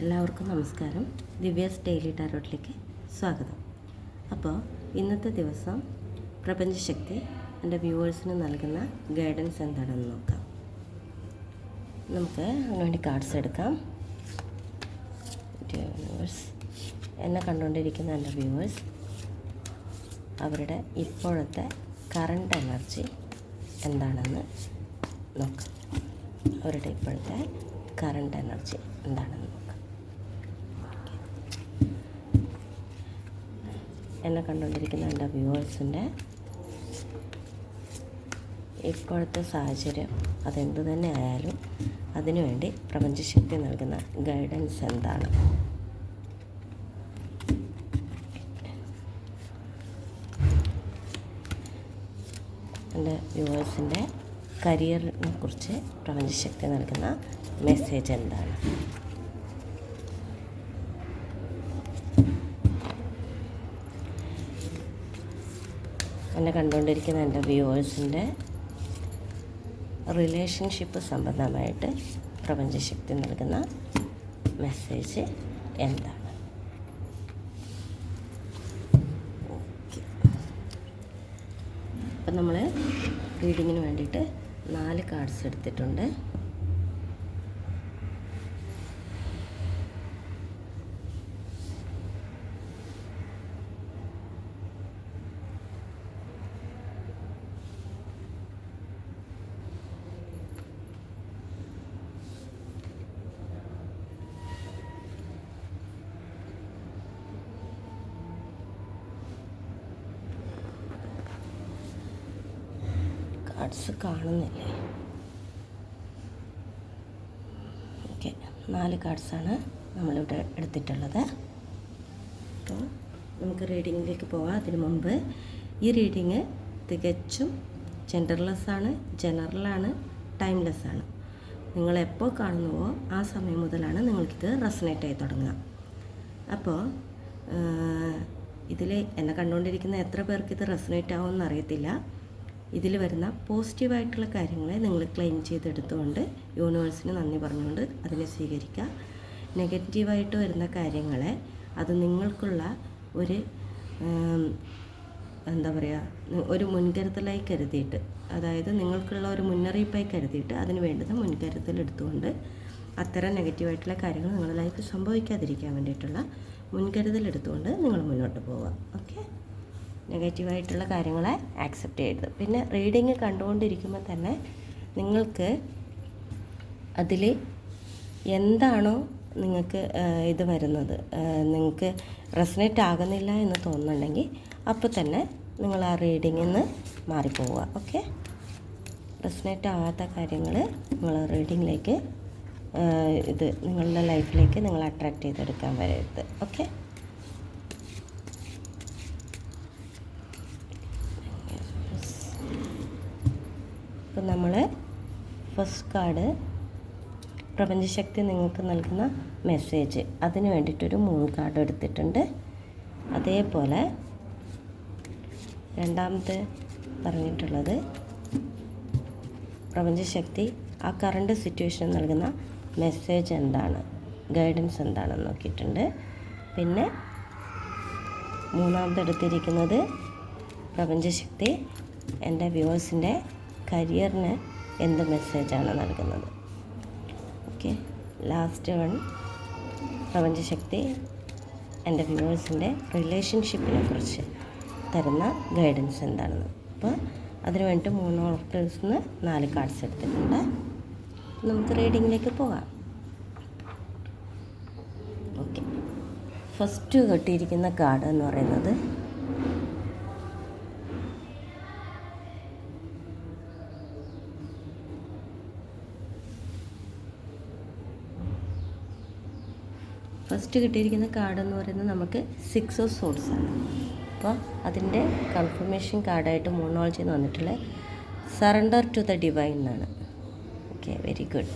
എല്ലാവർക്കും നമസ്കാരം. ദിവ്യസ് ഡെയിലി ടാരോട്ടിലേക്ക് സ്വാഗതം. അപ്പോൾ ഇന്നത്തെ ദിവസം പ്രപഞ്ചശക്തി എന്റെ വ്യൂവേഴ്സിന് നൽകുന്ന ഗൈഡൻസ് എന്താണെന്ന് നോക്കാം. നമുക്ക് അതിനുവേണ്ടി കാർഡ്സ് എടുക്കാം. വ്യൂവേഴ്സ് എന്നെ കണ്ടുകൊണ്ടിരിക്കുന്ന എന്റെ വ്യൂവേഴ്സ് അവരുടെ ഇപ്പോഴത്തെ കറണ്ട് എനർജി എന്താണെന്ന് നോക്കാം. അവരുടെ ഇപ്പോഴത്തെ കറണ്ട് എനർജി എന്താണെന്ന് നോക്കാം എന്നെ കണ്ടുകൊണ്ടിരിക്കുന്ന എന്റെ വ്യൂവേഴ്സിന്റെ ഇപ്പോഴത്തെ സാഹചര്യം അതെന്തു തന്നെ ആയാലും അതിനുവേണ്ടി പ്രപഞ്ചശക്തി നൽകുന്ന ഗൈഡൻസ് എന്താണ്? എന്റെ വ്യൂവേഴ്സിന്റെ കരിയറിനെ കുറിച്ച് പ്രപഞ്ചശക്തി നൽകുന്ന മെസ്സേജ് എന്താണ്? എന്നെ കണ്ടുകൊണ്ടിരിക്കുന്ന എന്റെ വ്യൂവേഴ്സിന്റെ റിലേഷൻഷിപ്പ് സംബന്ധമായിട്ട് പ്രപഞ്ചശക്തി നൽകുന്ന മെസ്സേജ് എന്താണ്? അപ്പം നമ്മൾ റീഡിങ്ങിന് വേണ്ടിയിട്ട് നാല് കാർഡ്സ് എടുത്തിട്ടുണ്ട്. കാർഡ്സ് കാണുന്നില്ലേ? ഓക്കെ നാല് കാർഡ്സാണ് നമ്മളിവിടെ എടുത്തിട്ടുള്ളത്. അപ്പോൾ നമുക്ക് റീഡിങ്ങിലേക്ക് പോവാം. അതിനു മുമ്പ് ഈ റീഡിങ് തികച്ചും ജെൻഡർലെസ്സാണ് ജനറലാണ് ടൈംലെസ്സാണ്. നിങ്ങൾ എപ്പോൾ കാണുന്നുവോ ആ സമയം മുതലാണ് നിങ്ങൾക്കിത് റെസനേറ്റ് ആയി തുടങ്ങുക. അപ്പോൾ ഇതിൽ എന്നെ കണ്ടുകൊണ്ടിരിക്കുന്ന എത്ര പേർക്ക് ഇത് റെസനേറ്റ് ആവുമെന്ന് അറിയത്തില്ല. ഇതിൽ വരുന്ന പോസിറ്റീവായിട്ടുള്ള കാര്യങ്ങളെ നിങ്ങൾ ക്ലെയിം ചെയ്തെടുത്തുകൊണ്ട് യൂണിവേഴ്സിന് നന്ദി പറഞ്ഞുകൊണ്ട് അതിനെ സ്വീകരിക്കുക. നെഗറ്റീവായിട്ട് വരുന്ന കാര്യങ്ങളെ അത് നിങ്ങൾക്കുള്ള ഒരു എന്താ പറയുക ഒരു മുൻകരുതലായി കരുതിയിട്ട് അതായത് നിങ്ങൾക്കുള്ള ഒരു മുന്നറിയിപ്പായി കരുതിയിട്ട് അതിന് വേണ്ടുന്ന മുൻകരുതൽ എടുത്തുകൊണ്ട് അത്തരം നെഗറ്റീവായിട്ടുള്ള കാര്യങ്ങൾ നിങ്ങളുടെ ലൈഫിൽ സംഭവിക്കാതിരിക്കാൻ വേണ്ടിയിട്ടുള്ള മുൻകരുതൽ എടുത്തുകൊണ്ട് നിങ്ങൾ മുന്നോട്ട് പോവുക. ഓക്കെ നെഗറ്റീവായിട്ടുള്ള കാര്യങ്ങളെ ആക്സെപ്റ്റ് ചെയ്യരുത്. പിന്നെ റീഡിങ് കണ്ടുകൊണ്ടിരിക്കുമ്പോൾ തന്നെ നിങ്ങൾക്ക് അതിൽ എന്താണോ നിങ്ങൾക്ക് ഇത് വരുന്നത്. നിങ്ങൾക്ക് റെസനേറ്റ് ആകുന്നില്ല എന്ന് തോന്നുന്നുണ്ടെങ്കിൽ അപ്പോൾ തന്നെ നിങ്ങൾ ആ റീഡിങ്ങിൽ നിന്ന് മാറിപ്പോവുക. ഓക്കെ റെസനേറ്റ് ആവാത്ത കാര്യങ്ങൾ നിങ്ങൾ റീഡിങ്ങിലേക്ക് ഇത് നിങ്ങളുടെ ലൈഫിലേക്ക് നിങ്ങൾ അട്രാക്റ്റ് ചെയ്തെടുക്കാൻ വരരുത്. ഓക്കെ ഇപ്പം നമ്മൾ ഫസ്റ്റ് കാർഡ് പ്രപഞ്ചശക്തി നിങ്ങൾക്ക് നൽകുന്ന മെസ്സേജ് അതിന് വേണ്ടിയിട്ടൊരു മൂന്ന് കാർഡ് എടുത്തിട്ടുണ്ട്. അതേപോലെ രണ്ടാമത്തെ പറഞ്ഞിട്ടുള്ളത് പ്രപഞ്ചശക്തി ആ കറണ്ട് സിറ്റുവേഷൻ നൽകുന്ന മെസ്സേജ് എന്താണ്? ഗൈഡൻസ് എന്താണെന്ന് നോക്കിയിട്ടുണ്ട്. പിന്നെ മൂന്നാമത് എടുത്തിരിക്കുന്നത് പ്രപഞ്ചശക്തി എന്റെ വ്യൂവേഴ്സിന്റെ കരിയറിന് എന്ത് മെസ്സേജാണ് നൽകുന്നത്? Okay last one. പ്രപഞ്ചശക്തി എന്റെ വ്യൂവേഴ്സിന്റെ റിലേഷൻഷിപ്പിനെ കുറിച്ച് തരുന്ന ഗൈഡൻസ് എന്താണെന്ന്. അപ്പോൾ അതിന് വേണ്ടി മൂന്ന് ഓർക്കേഴ്സിൽ നിന്ന് നാല് കാർഡ്സ് എടുത്തിട്ടുണ്ട്. നമുക്ക് റീഡിങ്ങിലേക്ക് പോകാം. ഓക്കെ ഫസ്റ്റ് കിട്ടിയിരിക്കുന്ന കാർഡ് എന്ന് പറയുന്നത് ഫസ്റ്റ് കിട്ടിയിരിക്കുന്ന കാർഡ് എന്ന് പറയുന്നത് നമുക്ക് സിക്സ് ഓഫ് സോഡ്സ് ആണ്. അപ്പോൾ അതിന്റെ കൺഫർമേഷൻ കാർഡായിട്ട് മോണോളജി എന്ന് വന്നിട്ടുള്ളത് സറണ്ടർ ടു ദ ഡിവൈൻ എന്നാണ്. ഓക്കെ വെരി ഗുഡ്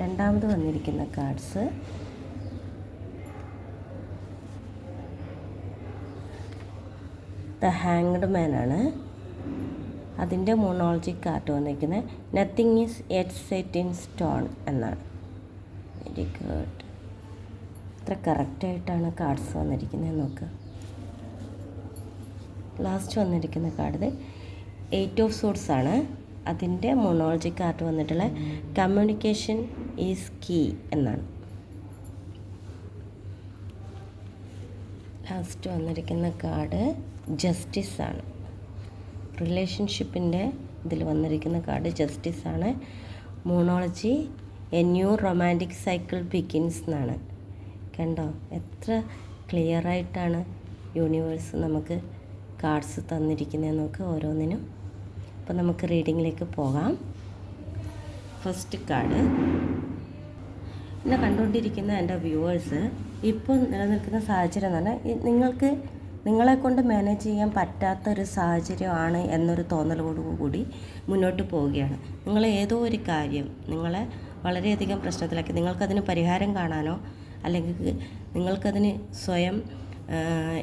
രണ്ടാമത് വന്നിരിക്കുന്ന കാർഡ്സ് ദ ഹാങ്ഡ് മാൻ ആണ്. അതിന്റെ മോണോളജി കാർഡ് വന്നിരിക്കുന്നത് nothing is yet set in stone എന്നാണ്. വെരി ഗുഡ് എത്ര കറക്റ്റായിട്ടാണ് കാർഡ്സ് വന്നിരിക്കുന്നത് നോക്കുക ലാസ്റ്റ് വന്നിരിക്കുന്ന കാർഡ് എയ്റ്റ് ഓഫ് സോഡ്സ് ആണ്. അതിന്റെ മൊണോളജി കാർഡ് വന്നിട്ടുള്ള കമ്മ്യൂണിക്കേഷൻ ഈസ് കീ എന്നാണ്. ലാസ്റ്റ് വന്നിരിക്കുന്ന കാർഡ് ജസ്റ്റിസ് ആണ്. റിലേഷൻഷിപ്പിന്റെ ഇതിൽ വന്നിരിക്കുന്ന കാർഡ് ജസ്റ്റിസ് ആണ്. Moonology a new romantic cycle begins എന്നാണ്. കണ്ടോ? എത്ര ക്ലിയർ ആയിട്ടാണ് യൂണിവേഴ്സ് നമുക്ക് കാർഡ്സ് തന്നിരിക്കുന്നത് നോക്ക് ഓരോന്നിനും. അപ്പോൾ നമുക്ക് റീഡിങ്ങിലേക്ക് പോകാം. ഫസ്റ്റ് കാർഡ് എന്നെ കണ്ടുകൊണ്ടിരിക്കുന്ന എന്റെ വ്യൂവേഴ്സ് ഇപ്പോൾ നിലനിൽക്കുന്ന സാഹചര്യം എന്ന് പറഞ്ഞാൽ നിങ്ങൾക്ക് നിങ്ങളെ കൊണ്ട് മാനേജ് ചെയ്യാൻ പറ്റാത്ത ഒരു സാഹചര്യമാണ് എന്നൊരു തോന്നലോടുകൂടി മുന്നോട്ട് പോവുകയാണ്. നിങ്ങൾ ഏതോ ഒരു കാര്യം നിങ്ങളെ വളരെയധികം പ്രശ്നത്തിലാക്കി നിങ്ങൾക്കതിന് പരിഹാരം കാണാനോ അല്ലെങ്കിൽ നിങ്ങൾക്കതിന് സ്വയം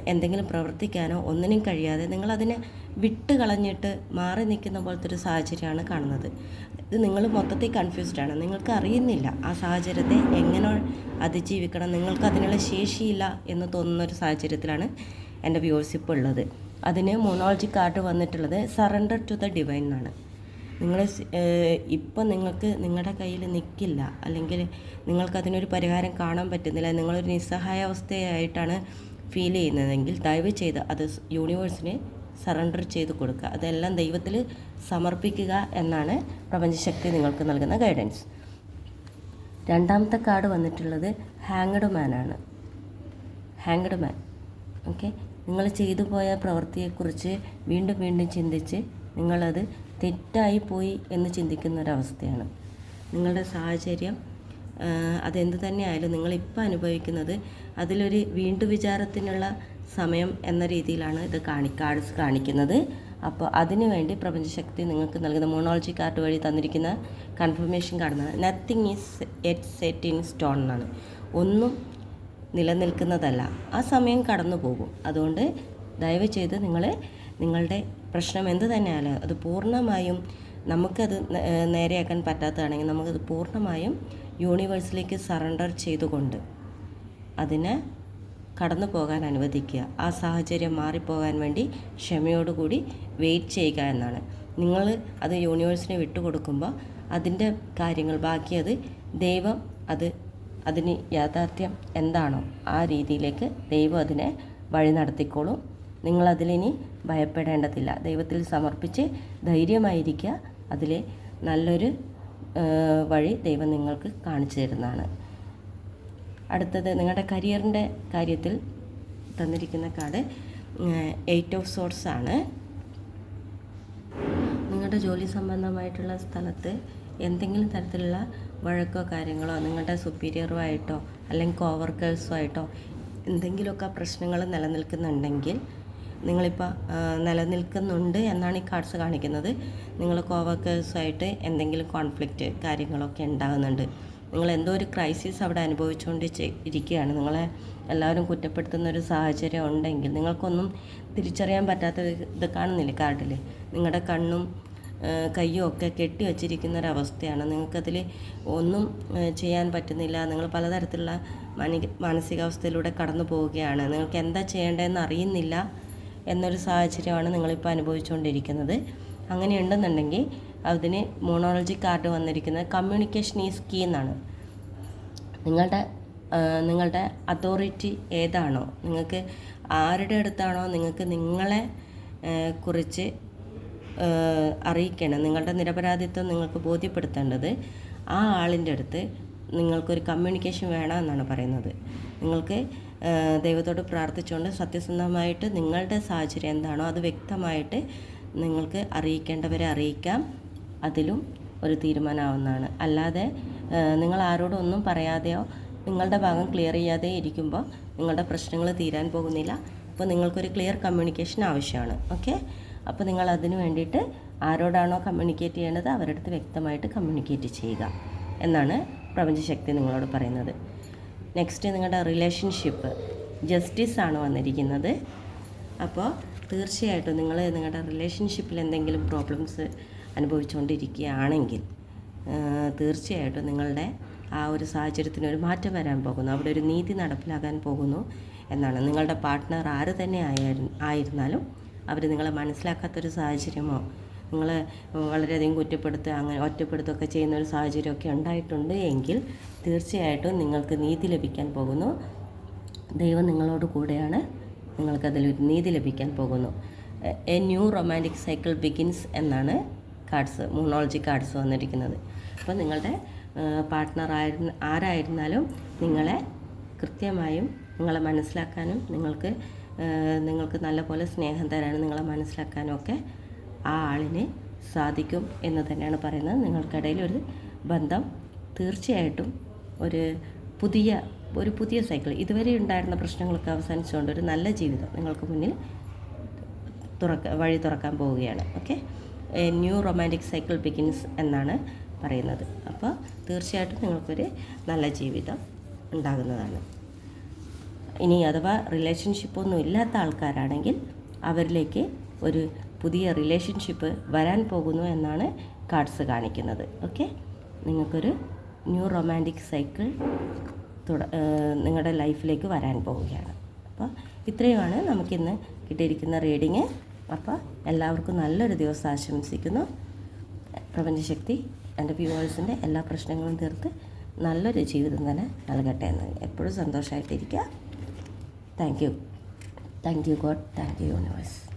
എന്തെങ്കിലും പ്രവർത്തിക്കാനോ ഒന്നിനും കഴിയാതെ നിങ്ങളതിനെ വിട്ട് കളഞ്ഞിട്ട് മാറി നിൽക്കുന്ന പോലത്തെ ഒരു സാഹചര്യമാണ് കാണുന്നത്. ഇത് നിങ്ങൾ മൊത്തത്തിൽ കൺഫ്യൂസ്ഡ് ആണ്. നിങ്ങൾക്ക് അറിയുന്നില്ല ആ സാഹചര്യത്തെ എങ്ങനെ അതിജീവിക്കണം നിങ്ങൾക്ക് അതിനുള്ള ശേഷിയില്ല എന്ന് തോന്നുന്ന ഒരു സാഹചര്യത്തിലാണ് എന്റെ വ്യൂവേഴ്സ് ഉള്ളത്. അതിന് മോണോളജി കാർഡ് വന്നിട്ടുള്ളത് സറണ്ടർ ടു ദ ഡിവൈൻ എന്നാണ്. നിങ്ങൾ ഇപ്പം നിങ്ങൾക്ക് നിങ്ങളുടെ കയ്യിൽ നിൽക്കില്ല അല്ലെങ്കിൽ നിങ്ങൾക്ക് അതിനൊരു പരിഹാരം കാണാൻ പറ്റുന്നില്ല. നിങ്ങളൊരു നിസ്സഹായാവസ്ഥയായിട്ടാണ് ഫീൽ ചെയ്യുന്നതെങ്കിൽ ദയവ് ചെയ്ത് അത് യൂണിവേഴ്സിന് സറണ്ടർ ചെയ്ത് കൊടുക്കുക. അതെല്ലാം ദൈവത്തിൽ സമർപ്പിക്കുക എന്നാണ് പ്രപഞ്ചശക്തി നിങ്ങൾക്ക് നൽകുന്ന ഗൈഡൻസ്. രണ്ടാമത്തെ കാർഡ് വന്നിട്ടുള്ളത് ഹാങ്ഡ് മാനാണ്. Hanged man. ഓക്കെ? നിങ്ങൾ ചെയ്തു പോയ പ്രവൃത്തിയെക്കുറിച്ച് വീണ്ടും വീണ്ടും ചിന്തിച്ച് നിങ്ങളത് തെറ്റായി പോയി എന്ന് ചിന്തിക്കുന്ന ഒരവസ്ഥയാണ് നിങ്ങളുടെ സാഹചര്യം അതെന്ത് തന്നെയായാലും നിങ്ങളിപ്പോൾ അനുഭവിക്കുന്നത് അതിലൊരു വീണ്ടു വിചാരത്തിനുള്ള സമയം എന്ന രീതിയിലാണ് ഇത് കാണി കാർഡ്സ് കാണിക്കുന്നത്. അപ്പോൾ അതിനുവേണ്ടി പ്രപഞ്ചശക്തി നിങ്ങൾക്ക് നൽകുന്ന മോണോളജി കാർഡ് വഴി തന്നിരിക്കുന്ന കൺഫർമേഷൻ കാണുന്നത് nothing is yet set in stone എന്നാണ്. ഒന്നും നിലനിൽക്കുന്നതല്ല. ആ സമയം കടന്നു പോകും അതുകൊണ്ട് ദയവ് ചെയ്ത് നിങ്ങൾ നിങ്ങളുടെ പ്രശ്നം എന്ത് തന്നെയാണ് അത് പൂർണമായും നമുക്കത് നേരെയാക്കാൻ പറ്റാത്തതാണെങ്കിൽ നമുക്കത് പൂർണമായും യൂണിവേഴ്സിലേക്ക് സറണ്ടർ ചെയ്തുകൊണ്ട് അതിനെ കടന്നു പോകാൻ അനുവദിക്കുക. ആ സാഹചര്യം മാറിപ്പോകാൻ വേണ്ടി ക്ഷമയോടുകൂടി വെയിറ്റ് ചെയ്യുക എന്നാണ്. നിങ്ങൾ അത് യൂണിവേഴ്സിന് വിട്ടുകൊടുക്കുമ്പോൾ അതിന്റെ കാര്യങ്ങൾ ബാക്കിയത് ദൈവം അത് അതിന് യാഥാർത്ഥ്യം എന്താണോ ആ രീതിയിലേക്ക് ദൈവം അതിനെ വഴി നടത്തിക്കോളും. നിങ്ങളതിലിനി ഭയപ്പെടേണ്ടതില്ല. ദൈവത്തിൽ സമർപ്പിച്ച് ധൈര്യമായിരിക്കുക. അതിലെ നല്ലൊരു വഴി ദൈവം നിങ്ങൾക്ക് കാണിച്ചു തരുന്നതാണ്. അടുത്തത് നിങ്ങളുടെ കരിയറിന്റെ കാര്യത്തിൽ തന്നിരിക്കുന്ന കാർഡ് എയ്റ്റ് ഓഫ് സോർട്സ് ആണ്. നിങ്ങളുടെ ജോലി സംബന്ധമായിട്ടുള്ള സ്ഥലത്ത് എന്തെങ്കിലും തരത്തിലുള്ള വഴക്കോ കാര്യങ്ങളോ നിങ്ങളുടെ സുപ്പീരിയറുമായിട്ടോ അല്ലെങ്കിൽ കോവർക്കേഴ്സുമായിട്ടോ എന്തെങ്കിലുമൊക്കെ പ്രശ്നങ്ങൾ നിലനിൽക്കുന്നുണ്ടെങ്കിൽ നിങ്ങളിപ്പോൾ നിലനിൽക്കുന്നുണ്ട് എന്നാണ് ഈ കാർഡ്സ് കാണിക്കുന്നത്. നിങ്ങൾ കോവർക്കേഴ്സുമായിട്ട് എന്തെങ്കിലും കോൺഫ്ലിക്റ്റ് കാര്യങ്ങളൊക്കെ ഉണ്ടാകുന്നുണ്ട്. നിങ്ങൾ എന്തോ ഒരു ക്രൈസിസ് അവിടെ അനുഭവിച്ചുകൊണ്ട് ഇരിക്കുകയാണ്. നിങ്ങളെ എല്ലാവരും കുറ്റപ്പെടുത്തുന്ന ഒരു സാഹചര്യം ഉണ്ടെങ്കിൽ നിങ്ങൾക്കൊന്നും തിരിച്ചറിയാൻ പറ്റാത്ത ഇത് കാണുന്നില്ലേ കാർഡിൽ നിങ്ങളുടെ കണ്ണും കയ്യും ഒക്കെ കെട്ടി വച്ചിരിക്കുന്ന ഒരവസ്ഥയാണ് നിങ്ങൾക്കതിൽ ഒന്നും ചെയ്യാൻ പറ്റുന്നില്ല. നിങ്ങൾ പലതരത്തിലുള്ള മാനി മാനസികാവസ്ഥയിലൂടെ കടന്നു പോവുകയാണ്. നിങ്ങൾക്ക് എന്താ ചെയ്യേണ്ടതെന്ന് അറിയുന്നില്ല. എന്നൊരു സാഹചര്യമാണ് നിങ്ങളിപ്പോൾ അനുഭവിച്ചുകൊണ്ടിരിക്കുന്നത്. അങ്ങനെ ഉണ്ടെന്നുണ്ടെങ്കിൽ അതിന് മോണോളജി കാർഡ് വന്നിരിക്കുന്നത് കമ്മ്യൂണിക്കേഷൻ ഈസ് കീ എന്നാണ്. നിങ്ങളുടെ നിങ്ങളുടെ അതോറിറ്റി ഏതാണോ നിങ്ങൾക്ക് ആരുടെ അടുത്താണോ നിങ്ങൾക്ക് നിങ്ങളെ കുറിച്ച് അറിയിക്കണം നിങ്ങളുടെ നിരപരാധിത്വം നിങ്ങൾക്ക് ബോധ്യപ്പെടുത്തേണ്ടത് ആ ആളിന്റെ അടുത്ത് നിങ്ങൾക്കൊരു കമ്മ്യൂണിക്കേഷൻ വേണമെന്നാണ് പറയുന്നത്. നിങ്ങൾക്ക് ദൈവത്തോട് പ്രാർത്ഥിച്ചുകൊണ്ട് സത്യസന്ധമായിട്ട് നിങ്ങളുടെ സാഹചര്യം എന്താണോ അത് വ്യക്തമായിട്ട് നിങ്ങൾക്ക് അറിയിക്കേണ്ടവരെ അറിയിക്കാം. അതിലും ഒരു തീരുമാനമാവുന്നതാണ്. അല്ലാതെ നിങ്ങൾ ആരോടും ഒന്നും പറയാതെയോ നിങ്ങളുടെ ഭാഗം ക്ലിയർ ചെയ്യാതെ ഇരിക്കുമ്പോൾ നിങ്ങളുടെ പ്രശ്നങ്ങൾ തീരാൻ പോകുന്നില്ല. അപ്പോൾ നിങ്ങൾക്കൊരു ക്ലിയർ കമ്മ്യൂണിക്കേഷൻ ആവശ്യമാണ്. ഓക്കെ അപ്പോൾ നിങ്ങൾ അതിന് വേണ്ടിയിട്ട് ആരോടാണോ കമ്മ്യൂണിക്കേറ്റ് ചെയ്യേണ്ടത് അവരുടെ അടുത്ത് വ്യക്തമായിട്ട് കമ്മ്യൂണിക്കേറ്റ് ചെയ്യുക. എന്നാണ് പ്രപഞ്ചശക്തി നിങ്ങളോട് പറയുന്നത്. നെക്സ്റ്റ് നിങ്ങളുടെ റിലേഷൻഷിപ്പ് ജസ്റ്റിസ് ആണ് വന്നിരിക്കുന്നത്. അപ്പോൾ തീർച്ചയായിട്ടും നിങ്ങൾ നിങ്ങളുടെ റിലേഷൻഷിപ്പിൽ എന്തെങ്കിലും പ്രോബ്ലംസ് അനുഭവിച്ചുകൊണ്ടിരിക്കുകയാണെങ്കിൽ തീർച്ചയായിട്ടും നിങ്ങളുടെ ആ ഒരു സാഹചര്യത്തിന് ഒരു മാറ്റം വരാൻ പോകുന്നു. അവിടെ ഒരു നീതി നടപ്പിലാകാൻ പോകുന്നു എന്നാണ്. നിങ്ങളുടെ പാർട്ട്ണർ ആര് തന്നെ ആയിരുന്നാലും അവർ നിങ്ങളെ മനസ്സിലാക്കാത്തൊരു സാഹചര്യമോ നിങ്ങളെ വളരെയധികം കുറ്റപ്പെടുത്തുക അങ്ങനെ ഒറ്റപ്പെടുത്തുകയൊക്കെ ചെയ്യുന്ന ഒരു സാഹചര്യമൊക്കെ ഉണ്ടായിട്ടുണ്ട് എങ്കിൽ തീർച്ചയായിട്ടും നിങ്ങൾക്ക് നീതി ലഭിക്കാൻ പോകുന്നു. ദൈവം നിങ്ങളോട് കൂടെയാണ്. നിങ്ങൾക്കതിലൊരു നീതി ലഭിക്കാൻ പോകുന്നു. A new romantic cycle begins എന്നാണ് കാർഡ്സ് മൂണോളജി കാർഡ്സ് വന്നിരിക്കുന്നത്. അപ്പോൾ നിങ്ങളുടെ പാർട്ട്ണർ ആയിരുന്ന ആരായിരുന്നാലും നിങ്ങളെ കൃത്യമായും നിങ്ങളെ മനസ്സിലാക്കാനും നിങ്ങൾക്ക് നിങ്ങൾക്ക് നല്ലപോലെ സ്നേഹം തരാനും നിങ്ങളെ മനസ്സിലാക്കാനും ഒക്കെ ആ ആളിന് സാധിക്കും എന്ന് തന്നെയാണ് പറയുന്നത്. നിങ്ങൾക്കിടയിൽ ഒരു ബന്ധം തീർച്ചയായിട്ടും ഒരു പുതിയ ഒരു പുതിയ സൈക്കിൾ ഇതുവരെ ഉണ്ടായിരുന്ന പ്രശ്നങ്ങളൊക്കെ അവസാനിച്ചുകൊണ്ട് ഒരു നല്ല ജീവിതം നിങ്ങൾക്ക് മുന്നിൽ തുറക്ക വഴി തുറക്കാൻ പോവുകയാണ്. Okay new romantic cycle begins എന്നാണ് പറയുന്നത്. അപ്പോൾ തീർച്ചയായിട്ടും നിങ്ങൾക്കൊരു നല്ല ജീവിതം ഉണ്ടാകുന്നതാണ്. ഇനി അഥവാ റിലേഷൻഷിപ്പൊന്നും ഇല്ലാത്ത ആൾക്കാരാണെങ്കിൽ അവരിലേക്ക് ഒരു പുതിയ റിലേഷൻഷിപ്പ് വരാൻ പോകുന്നു എന്നാണ് കാർഡ്സ് കാണിക്കുന്നത്. ഓക്കെ നിങ്ങൾക്കൊരു ന്യൂ റൊമാന്റിക് സൈക്കിൾ തുട നിങ്ങളുടെ ലൈഫിലേക്ക് വരാൻ പോവുകയാണ്. അപ്പോൾ ഇത്രയുമാണ് നമുക്കിന്ന് കിട്ടിയിരിക്കുന്ന റീഡിങ് അപ്പോൾ എല്ലാവർക്കും നല്ലൊരു ദിവസം ആശംസിക്കുന്നു. പ്രപഞ്ചശക്തി എന്റെ വ്യൂവേഴ്സിന്റെ എല്ലാ പ്രശ്നങ്ങളും തീർത്ത് നല്ലൊരു ജീവിതം തന്നെ നൽകട്ടെ എന്ന് എപ്പോഴും സന്തോഷമായിട്ടിരിക്കുക thank you thank you God thank you universe